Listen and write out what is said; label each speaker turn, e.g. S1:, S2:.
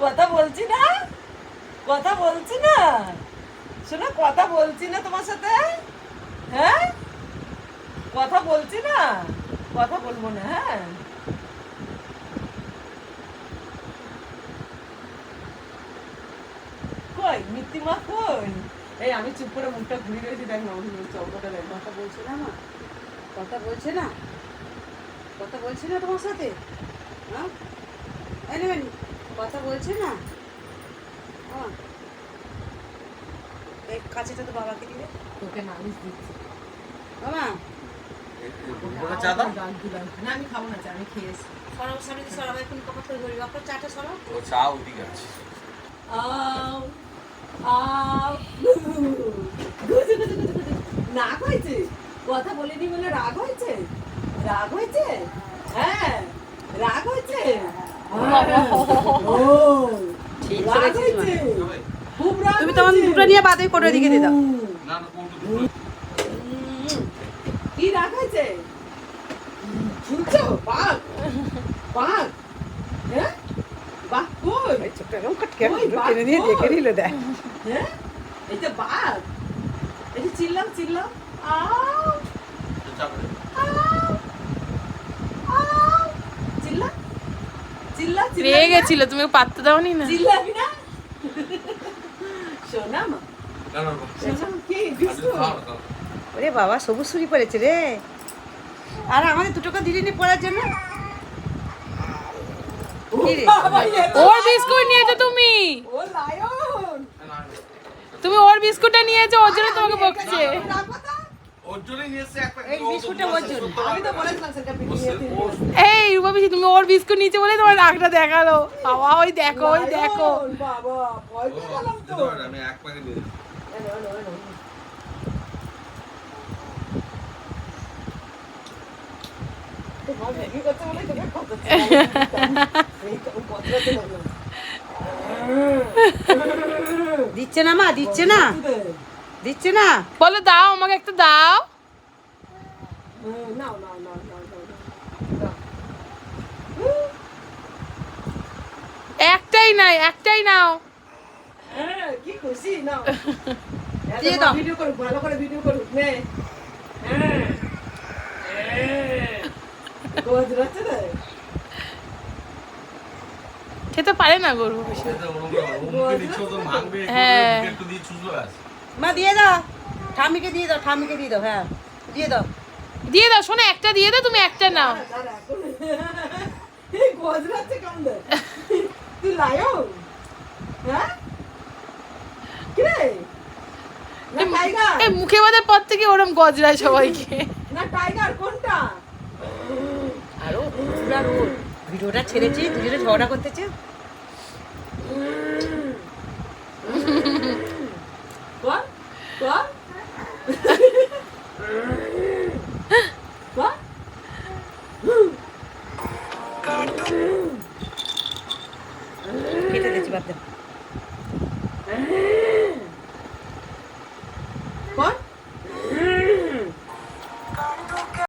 S1: কথা বলছি না? কথা বলছি না? শোনো, কথা বলছি না তোমার সাথে? হ্যাঁ? কথা বলছি না? কথা বলব না হ্যাঁ? কই মিত্তিমা কই? এই, আমি চুপ করে মুখটা ঘুরে রয়েছি দেখ না চৌকটা দেখ,
S2: কথা বলছে না মা? কথা বলছে না? কথা বলছে না তোমার সাথে? হ্যাঁ? নেবেন কথা বলছে না? এই কাছেটা তো বাবাকে দিবে।
S1: তোকে নালিশ দিচ্ছি।
S2: বাবা।
S3: ওটা চা দাও।
S1: ডাল দিলাম। না আমি খাব না চা আমি খেয়েছি
S2: সরাও সামনে দিয়ে সরাও এখন ধরি। বাপা চাটা সরাও
S3: ও চা ওদিকে আছে।
S1: আও আও গুজু, গুজু, গুজু, গুজু, গুজু। রাগ হয়েছে? কথা বলিনি বলে রাগ হয়েছে? রাগ হয়েছে? হ্যাঁ রাগ হয়েছে?
S2: তুমি তখন। দুটো নিয়ে বাদে করে দিকে দিয়ে দাও।
S1: কি হয়েছে শুনছো বাঘ। বাঘ হ্যাঁ বাঘ কই
S2: এরকম কটকে টেনে নিয়ে দেখে
S1: হ্যাঁ যে চিল্লাও চিল্লাও আও
S3: চা করে
S1: আও আও চিল্লা
S4: পেয়ে গেছিল তুমি পাত্তা দাওনি না?
S1: চিল্লাবি না? মা।
S2: ওরে বাবা সবুজ চুরি পড়েছে রে। আর আমাদের দুটোকে দিলি নি পড়ার জন্য?
S4: ওর বিস্কুট নিয়েছো তুমি?
S1: ও লায়ন
S4: তুমি ওর বিস্কুটটা নিয়েছো ওর জন্য তোমাকে বকছে।
S2: এই
S4: রূপা পিসি তুমি ওর বিস্কুট নিয়েছো বলে তোমার রাগটা দেখাল। বাবা ওই দেখো ওই দেখো।
S2: দিচ্ছে না মা দিচ্ছে না। দিচ্ছে না
S4: বলো দাও আমাকে একটা দাও। একটাই নাই একটাই নাও
S1: হ্যাঁ, কি খুশি নাও
S2: দিয়ে দাও।
S1: ভিডিও করুক ভালো করে ভিডিও করুক নে হ্যাঁ। হ্যাঁ।
S4: খেতে পারে না গরু হ্যাঁ।
S2: মা দিয়ে দাও। ঠামিকে দিয়ে দাও ঠামিকে দিয়ে দাও হ্যাঁ দিয়ে দাও।
S4: দিয়ে দাও শোনো একটা দিয়ে দাও তুমি একটা নাও।
S1: হ্যাঁ?
S4: মুখে বাঁধার পর থেকে ওরম গজরায় সবাইকে।
S1: না টাইগার কোনটা?
S2: আরও। ভিডিওটা ছেড়েছি দুজনে ঝগড়া করতেছে। কেটে দিচ্ছি বাদ দাও